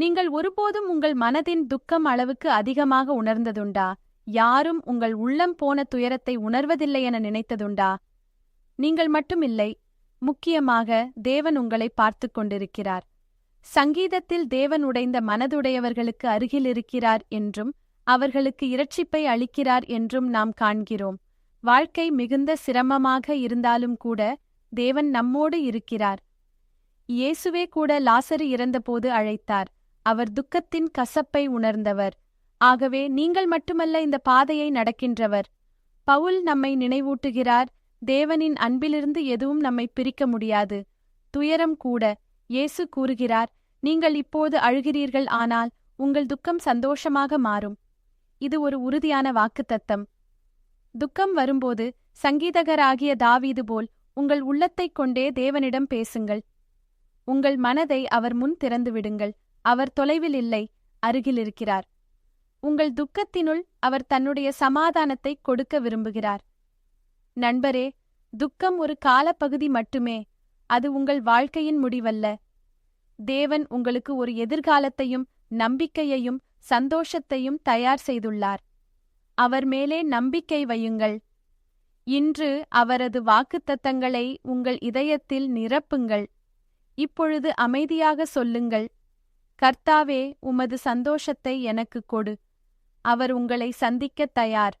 நீங்கள் ஒருபோதும் உங்கள் மனதின் துக்கம் அளவுக்கு அதிகமாக உணர்ந்ததுண்டா? யாரும் உங்கள் உள்ளம் போன துயரத்தை உணர்வதில்லை என நினைத்ததுண்டா? நீங்கள் மட்டுமில்லை முக்கியமாக தேவன் உங்களை பார்த்துக் கொண்டிருக்கிறார். சங்கீதத்தில் தேவன் உடைந்த மனதுடையவர்களுக்கு அருகில் இருக்கிறார் என்றும் அவர்களுக்கு இரட்சிப்பை அளிக்கிறார் என்றும் நாம் காண்கிறோம். வாழ்க்கை மிகுந்த சிரமமாக இருந்தாலும் கூட தேவன் நம்மோடு இருக்கிறார். இயேசுவே கூட லாசரு இறந்தபோது அழைத்தார். அவர் துக்கத்தின் கசப்பை உணர்ந்தவர். ஆகவே நீங்கள் மட்டுமல்ல இந்த பாதையை நடக்கின்றவர். பவுல் நம்மை நினைவூட்டுகிறார். தேவனின் அன்பிலிருந்து எதுவும் நம்மை பிரிக்க முடியாது. துயரம் கூட. இயேசு கூறுகிறார் நீங்கள் இப்போது அழுகிறீர்கள் ஆனால் உங்கள் துக்கம் சந்தோஷமாக மாறும். இது ஒரு உறுதியான வாக்குத்தத்தம். துக்கம் வரும்போது சங்கீதகராகிய தாவீது போல் உங்கள் உள்ளத்தைக் கொண்டே தேவனிடம் பேசுங்கள். உங்கள் மனதை அவர் முன் திறந்துவிடுங்கள் அவர் தொலைவில் இல்லை அருகில் இருக்கிறார். உங்கள் துக்கத்தினுள் அவர் தன்னுடைய சமாதானத்தை கொடுக்க விரும்புகிறார். நண்பரே துக்கம் ஒரு காலப்பகுதி மட்டுமே அது உங்கள் வாழ்க்கையின் முடிவல்ல. தேவன் உங்களுக்கு ஒரு எதிர்காலத்தையும் நம்பிக்கையையும் சந்தோஷத்தையும் தயார் செய்துள்ளார். அவர் மேலே நம்பிக்கை வையுங்கள். இன்று அவரது வாக்குத்தத்தங்களை உங்கள் இதயத்தில் நிரப்புங்கள். இப்பொழுது அமைதியாக சொல்லுங்கள். கர்த்தாவே உமது சந்தோஷத்தை எனக்கு கொடு. அவர் உங்களை சந்திக்கத் தயார்.